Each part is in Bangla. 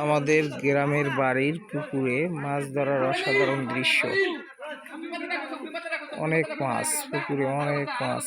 আমাদের গ্রামের বাড়ির পুকুরে মাছ ধরার অসাধারণ দৃশ্য অনেক মাছ পুকুরে অনেক মাছ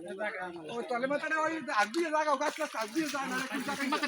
করেন অফান কি হেই অগ্রল মারখো